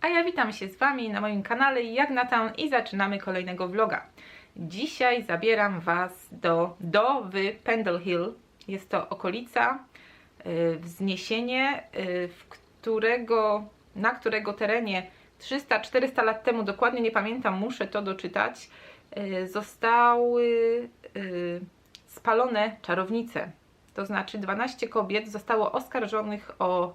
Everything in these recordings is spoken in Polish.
A ja witam się z Wami na moim kanale Jak na tam i zaczynamy kolejnego vloga. Dzisiaj zabieram Was do Dowy Pendle Hill. Jest to okolica, y, wzniesienie, y, w którego, na którego terenie 300-400 lat temu, dokładnie nie pamiętam, muszę to doczytać, y, zostały y, spalone czarownice. To znaczy 12 kobiet zostało oskarżonych o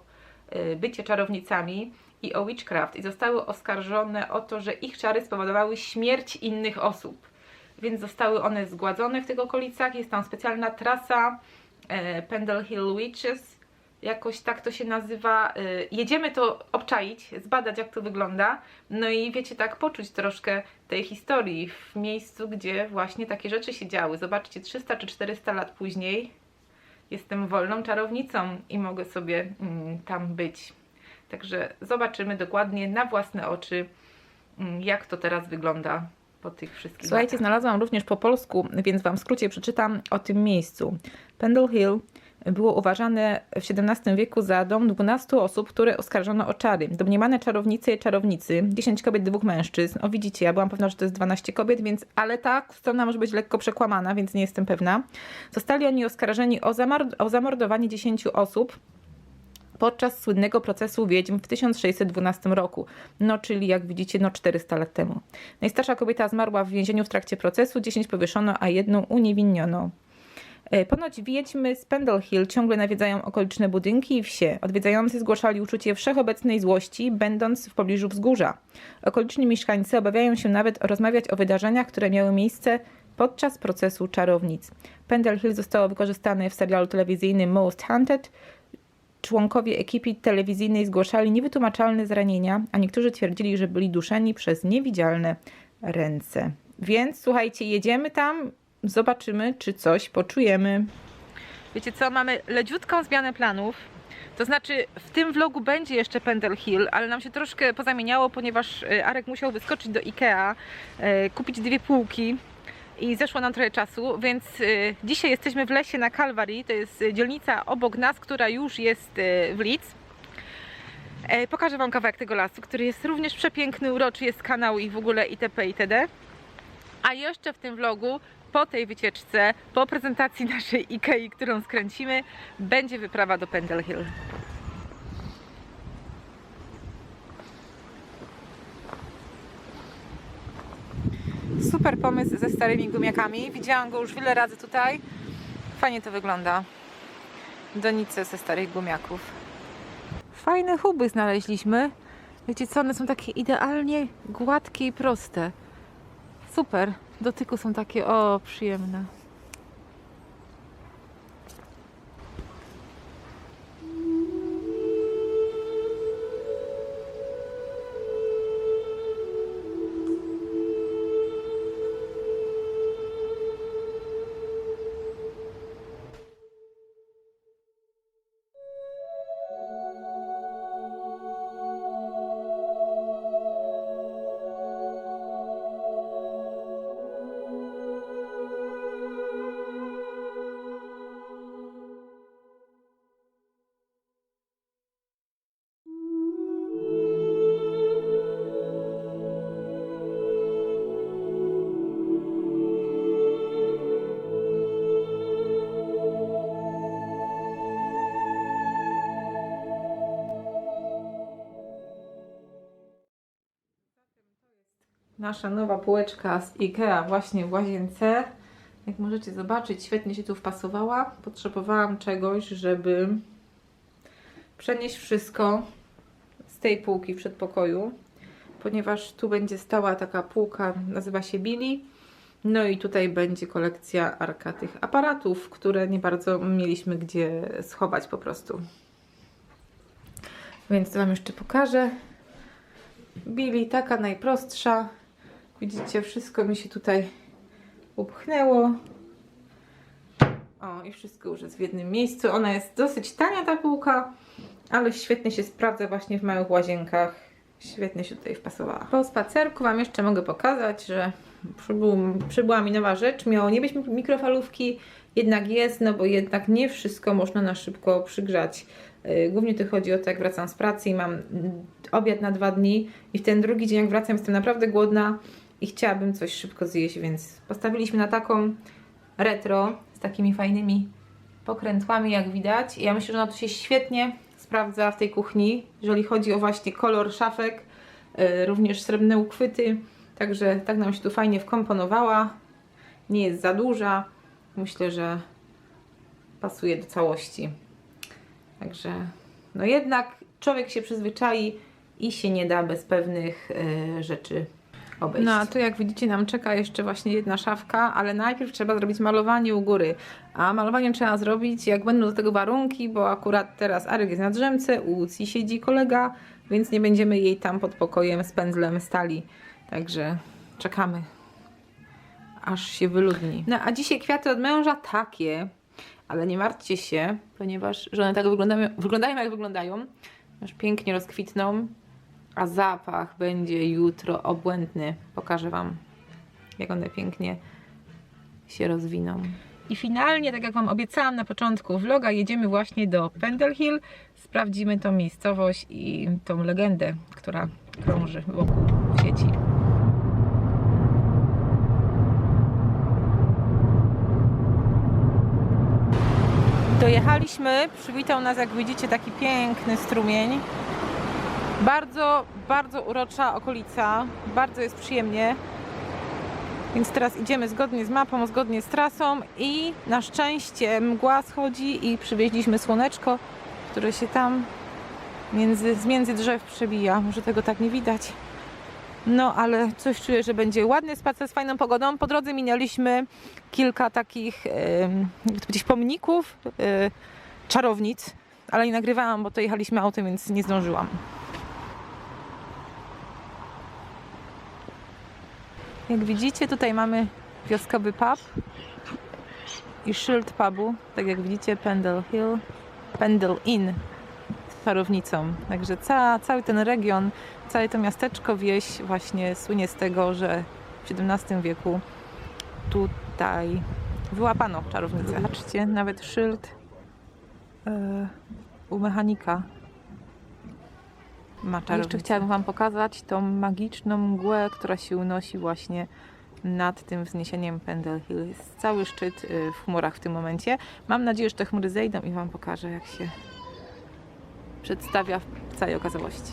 y, bycie czarownicami i o witchcraft i zostały oskarżone o to, że ich czary spowodowały śmierć innych osób. Więc zostały one zgładzone w tych okolicach. Jest tam specjalna trasa e, Pendle Hill Witches. Jakoś tak to się nazywa. E, jedziemy to obczaić, zbadać jak to wygląda. No i wiecie, tak poczuć troszkę tej historii w miejscu, gdzie właśnie takie rzeczy się działy. Zobaczcie, 300 czy 400 lat później jestem wolną czarownicą i mogę sobie mm, tam być. Także zobaczymy dokładnie na własne oczy, mm, jak to teraz wygląda po tych wszystkich. Słuchajcie, znalazłam również po polsku, więc Wam w skrócie przeczytam o tym miejscu. Pendle Hill było uważane w XVII wieku za dom 12 osób, które oskarżono o czary. Domniemane czarownice i czarownicy, 10 kobiet, dwóch mężczyzn. O widzicie, ja byłam pewna, że to jest 12 kobiet, więc, ale ta strona może być lekko przekłamana, więc nie jestem pewna. Zostali oni oskarżeni o, zamord- o zamordowanie 10 osób podczas słynnego procesu wiedźm w 1612 roku, no czyli jak widzicie, no 400 lat temu. Najstarsza kobieta zmarła w więzieniu w trakcie procesu, 10 powieszono, a jedną uniewinniono. E, Ponoć wiedźmy z Pendle Hill ciągle nawiedzają okoliczne budynki i wsie. Odwiedzający zgłaszali uczucie wszechobecnej złości, będąc w pobliżu wzgórza. Okoliczni mieszkańcy obawiają się nawet rozmawiać o wydarzeniach, które miały miejsce podczas procesu czarownic. Pendle Hill zostało wykorzystane w serialu telewizyjnym Most Haunted, Członkowie ekipy telewizyjnej zgłaszali niewytłumaczalne zranienia, a niektórzy twierdzili, że byli duszeni przez niewidzialne ręce. Więc słuchajcie, jedziemy tam, zobaczymy, czy coś poczujemy. Wiecie co, mamy leciutką zmianę planów. To znaczy, w tym vlogu będzie jeszcze Pendle Hill, ale nam się troszkę pozamieniało, ponieważ e, Arek musiał wyskoczyć do Ikea, e, kupić dwie półki i zeszło nam trochę czasu, więc y, dzisiaj jesteśmy w lesie na Calvary, to jest dzielnica obok nas, która już jest w Leeds. E, pokażę Wam kawałek tego lasu, który jest również przepiękny, uroczy, jest kanał i w ogóle itp. itd. A jeszcze w tym vlogu, po tej wycieczce, po prezentacji naszej Ikei, którą skręcimy, będzie wyprawa do Pendle Hill. Super pomysł ze starymi gumiakami. Widziałam go już wiele razy tutaj. Fajnie to wygląda. Donice ze starych gumiaków. Fajne huby znaleźliśmy. Wiecie co, one są takie idealnie gładkie i proste. Super. Dotyku są takie, o, przyjemne. Nasza nowa półeczka z Ikea właśnie w łazience. Jak możecie zobaczyć, świetnie się tu wpasowała. Potrzebowałam czegoś, żeby przenieść wszystko z tej półki w przedpokoju, ponieważ tu będzie stała taka półka, nazywa się Billy. No i tutaj będzie kolekcja arka tych aparatów, które nie bardzo mieliśmy gdzie schować po prostu. Więc to Wam jeszcze pokażę. Billy, taka najprostsza. Widzicie, wszystko mi się tutaj upchnęło. O, i wszystko już jest w jednym miejscu. Ona jest dosyć tania ta półka, ale świetnie się sprawdza właśnie w małych łazienkach. Świetnie się tutaj wpasowała. Po spacerku Wam jeszcze mogę pokazać, że przybył, przybyła mi nowa rzecz. Miało nie być mik- mikrofalówki, jednak jest, no bo jednak nie wszystko można na szybko przygrzać. Yy, Głównie tu chodzi o to, jak wracam z pracy i mam mm, obiad na dwa dni i w ten drugi dzień, jak wracam, jestem naprawdę głodna i chciałabym coś szybko zjeść, więc postawiliśmy na taką retro z takimi fajnymi pokrętłami, jak widać. I ja myślę, że ona tu się świetnie sprawdza w tej kuchni, jeżeli chodzi o właśnie kolor szafek, yy, również srebrne uchwyty. Także tak nam się tu fajnie wkomponowała. Nie jest za duża. Myślę, że pasuje do całości. Także no jednak człowiek się przyzwyczai i się nie da bez pewnych yy, rzeczy obejść. No a tu jak widzicie nam czeka jeszcze właśnie jedna szafka, ale najpierw trzeba zrobić malowanie u góry. A malowanie trzeba zrobić jak będą do tego warunki, bo akurat teraz Arek jest na drzemce, u Łucji siedzi kolega, więc nie będziemy jej tam pod pokojem z pędzlem stali. Także czekamy, aż się wyludni. No a dzisiaj kwiaty od męża takie, ale nie martwcie się, ponieważ że one tak wyglądają, wyglądają jak wyglądają, aż pięknie rozkwitną, a zapach będzie jutro obłędny. Pokażę Wam, jak one pięknie się rozwiną. I finalnie, tak jak Wam obiecałam na początku vloga, jedziemy właśnie do Pendle Hill. Sprawdzimy tą miejscowość i tą legendę, która krąży wokół sieci. Dojechaliśmy, przywitał nas, jak widzicie, taki piękny strumień. Bardzo, bardzo urocza okolica, bardzo jest przyjemnie. Więc teraz idziemy zgodnie z mapą, zgodnie z trasą i na szczęście mgła schodzi i przywieźliśmy słoneczko, które się tam między, z między drzew przebija. Może tego tak nie widać. No, ale coś czuję, że będzie ładny spacer z fajną pogodą. Po drodze minęliśmy kilka takich, to powiedzieć, pomników, e, czarownic, ale nie nagrywałam, bo to jechaliśmy autem, więc nie zdążyłam. Jak widzicie, tutaj mamy wioskowy pub i szyld pubu. Tak jak widzicie, Pendle Hill, Pendle Inn z czarownicą. Także ca, cały ten region, całe to miasteczko, wieś właśnie słynie z tego, że w XVII wieku tutaj wyłapano czarownicę. Patrzcie, nawet szyld e, u mechanika ma Jeszcze chciałabym Wam pokazać tą magiczną mgłę, która się unosi właśnie nad tym wzniesieniem Pendle Hill. Jest cały szczyt y, w chmurach w tym momencie. Mam nadzieję, że te chmury zejdą i Wam pokażę, jak się przedstawia w całej okazałości.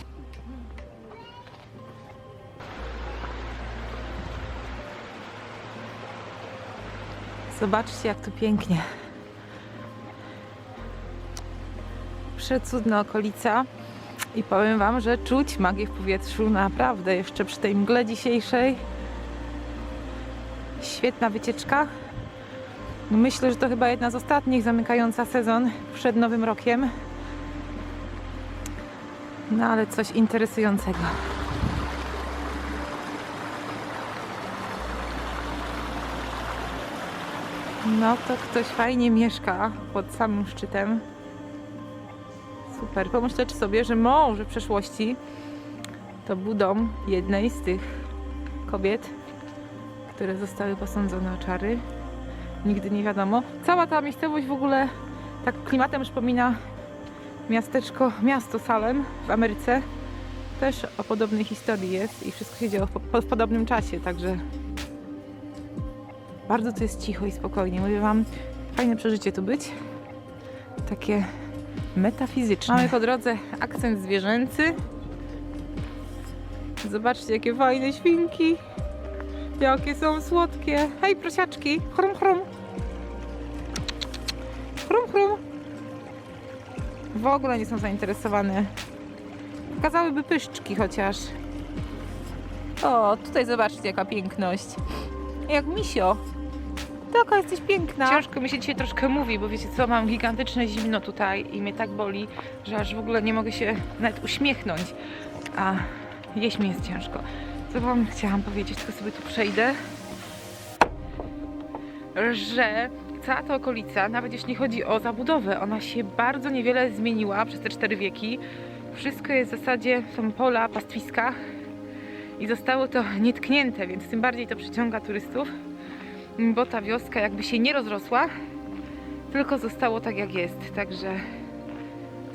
Zobaczcie, jak tu pięknie. Przecudna okolica. I powiem Wam, że czuć magię w powietrzu naprawdę jeszcze przy tej mgle dzisiejszej. Świetna wycieczka. Myślę, że to chyba jedna z ostatnich zamykająca sezon przed Nowym Rokiem. No ale coś interesującego. No to ktoś fajnie mieszka pod samym szczytem. Super. Pomyśleć sobie, że może w przeszłości to był dom jednej z tych kobiet, które zostały posądzone o czary. Nigdy nie wiadomo. Cała ta miejscowość w ogóle tak klimatem przypomina miasteczko, miasto Salem w Ameryce. Też o podobnej historii jest i wszystko się działo w, po- w podobnym czasie, także bardzo tu jest cicho i spokojnie. Mówię Wam, fajne przeżycie tu być. Takie metafizyczne. Mamy po drodze akcent zwierzęcy. Zobaczcie, jakie fajne świnki. Jakie są słodkie. Hej, prosiaczki. Chrum, chrum. Chrum, chrum. W ogóle nie są zainteresowane. Pokazałyby pyszczki chociaż. O, tutaj zobaczcie, jaka piękność. Jak misio. Taka jesteś piękna. Ciężko mi się dzisiaj troszkę mówi, bo wiecie co, mam gigantyczne zimno tutaj i mnie tak boli, że aż w ogóle nie mogę się nawet uśmiechnąć. A jeść mi jest ciężko. Co wam chciałam powiedzieć, tylko sobie tu przejdę, że cała ta okolica, nawet jeśli chodzi o zabudowę, ona się bardzo niewiele zmieniła przez te cztery wieki. Wszystko jest w zasadzie, są pola, pastwiska i zostało to nietknięte, więc tym bardziej to przyciąga turystów, bo ta wioska jakby się nie rozrosła, tylko zostało tak jak jest. Także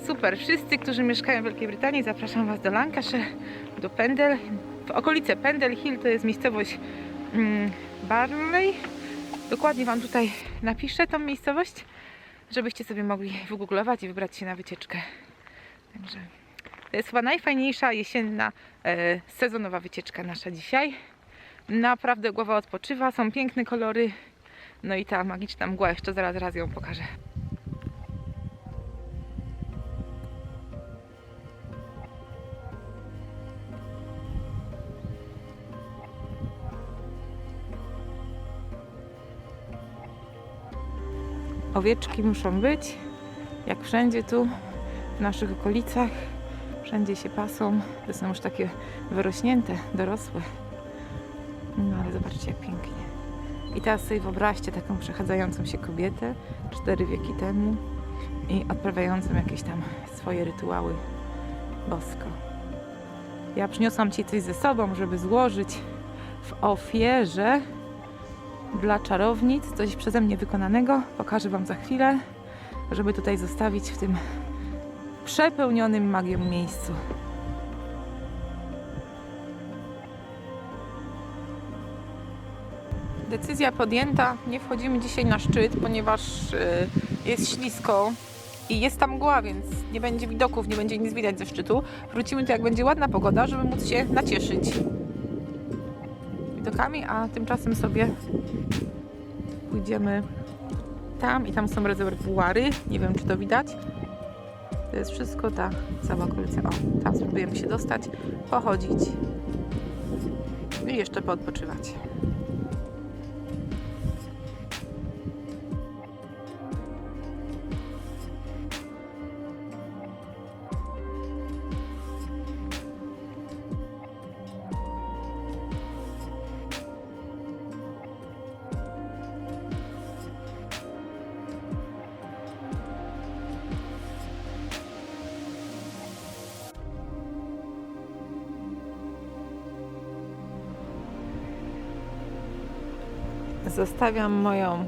super. Wszyscy, którzy mieszkają w Wielkiej Brytanii, zapraszam Was do Lancashire, do Pendle. W okolice Pendle Hill to jest miejscowość mm, Barley. Dokładnie Wam tutaj napiszę tą miejscowość, żebyście sobie mogli wygooglować i wybrać się na wycieczkę. Także to jest chyba najfajniejsza jesienna, e, sezonowa wycieczka nasza dzisiaj. Naprawdę głowa odpoczywa, są piękne kolory. No i ta magiczna mgła, jeszcze zaraz raz ją pokażę. Owieczki muszą być, jak wszędzie tu w naszych okolicach. Wszędzie się pasą. To są już takie wyrośnięte, dorosłe. Zobaczcie pięknie. I teraz sobie wyobraźcie taką przechadzającą się kobietę cztery wieki temu i odprawiającą jakieś tam swoje rytuały bosko. Ja przyniosłam Ci coś ze sobą, żeby złożyć w ofierze dla czarownic, coś przeze mnie wykonanego. Pokażę Wam za chwilę, żeby tutaj zostawić w tym przepełnionym magią miejscu. Decyzja podjęta. Nie wchodzimy dzisiaj na szczyt, ponieważ y, jest ślisko i jest tam mgła, więc nie będzie widoków, nie będzie nic widać ze szczytu. Wrócimy tu, jak będzie ładna pogoda, żeby móc się nacieszyć widokami, a tymczasem sobie pójdziemy tam i tam są rezerwuary. Nie wiem, czy to widać. To jest wszystko ta cała okolica. O, tam spróbujemy się dostać, pochodzić i jeszcze poodpoczywać. Zostawiam moją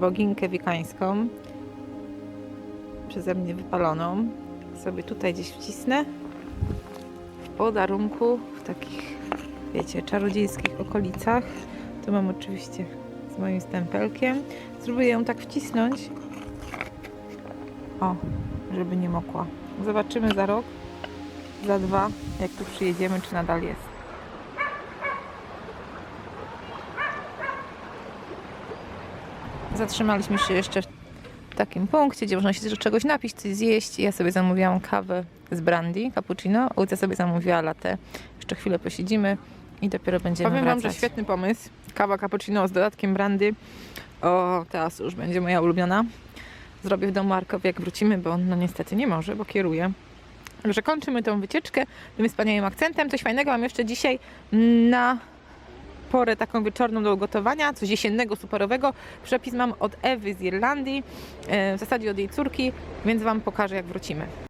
boginkę wikańską przeze mnie wypaloną. Sobie tutaj gdzieś wcisnę w podarunku, w takich, wiecie, czarodziejskich okolicach. Tu mam oczywiście z moim stempelkiem. Spróbuję ją tak wcisnąć. O, żeby nie mokła. Zobaczymy za rok, za dwa, jak tu przyjedziemy, czy nadal jest. Zatrzymaliśmy się jeszcze w takim punkcie, gdzie można się też czegoś napić, coś zjeść. Ja sobie zamówiłam kawę z brandy, cappuccino. Ojca sobie zamówiła latte. Jeszcze chwilę posiedzimy i dopiero będziemy Powiem wracać. Wam, że świetny pomysł. Kawa cappuccino z dodatkiem brandy. O, teraz już będzie moja ulubiona. Zrobię w domu Markowi, jak wrócimy, bo on no niestety nie może, bo kieruje. Także kończymy tą wycieczkę tym wspaniałym akcentem. Coś fajnego mam jeszcze dzisiaj na porę taką wieczorną do ugotowania, coś jesiennego, superowego. Przepis mam od Ewy z Irlandii, e, w zasadzie od jej córki, więc Wam pokażę, jak wrócimy.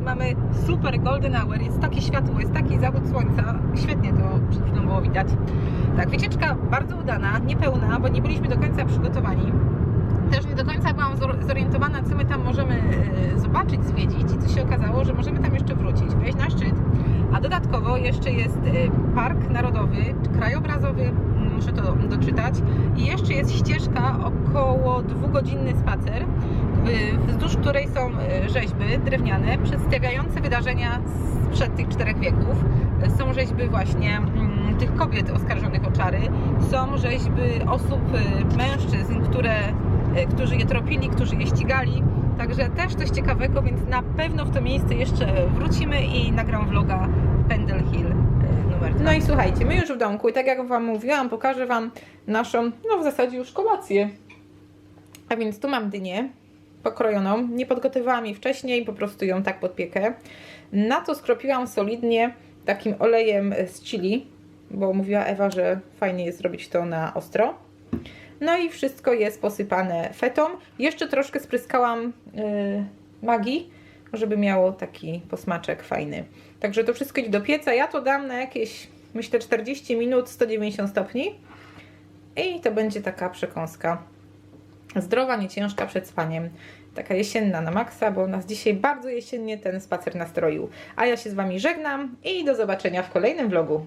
Mamy super golden hour, jest takie światło, jest taki zachód słońca. Świetnie to przed chwilą było widać. Tak, wycieczka bardzo udana, niepełna, bo nie byliśmy do końca przygotowani. Też nie do końca byłam zor- zorientowana, co my tam możemy e, zobaczyć, zwiedzić i co się okazało, że możemy tam jeszcze wrócić, wejść na szczyt. A dodatkowo jeszcze jest e, park narodowy, krajobrazowy, muszę to doczytać. I jeszcze jest ścieżka, około dwugodzinny spacer, y, wzdłuż której są y, rzeźby drewniane przedstawiające wydarzenia sprzed tych czterech wieków. Są rzeźby właśnie mm, tych kobiet oskarżonych o czary, są rzeźby osób, y, mężczyzn, które, y, którzy je tropili, którzy je ścigali. Także też coś ciekawego, więc na pewno w to miejsce jeszcze wrócimy i nagram vloga Pendle Hill numer 2. No i słuchajcie, my już w domku i tak jak Wam mówiłam, pokażę Wam naszą, no w zasadzie już kolację. A więc tu mam dynię pokrojoną, nie podgotowałam jej wcześniej, po prostu ją tak pod piekę. Na to skropiłam solidnie takim olejem z chili, bo mówiła Ewa, że fajnie jest zrobić to na ostro. No i wszystko jest posypane fetą. Jeszcze troszkę spryskałam yy, magii, żeby miało taki posmaczek fajny. Także to wszystko idzie do pieca. Ja to dam na jakieś, myślę, 40 minut, 190 stopni. I to będzie taka przekąska zdrowa, nie ciężka przed spaniem. Taka jesienna na maksa, bo nas dzisiaj bardzo jesiennie ten spacer nastroił. A ja się z Wami żegnam i do zobaczenia w kolejnym vlogu.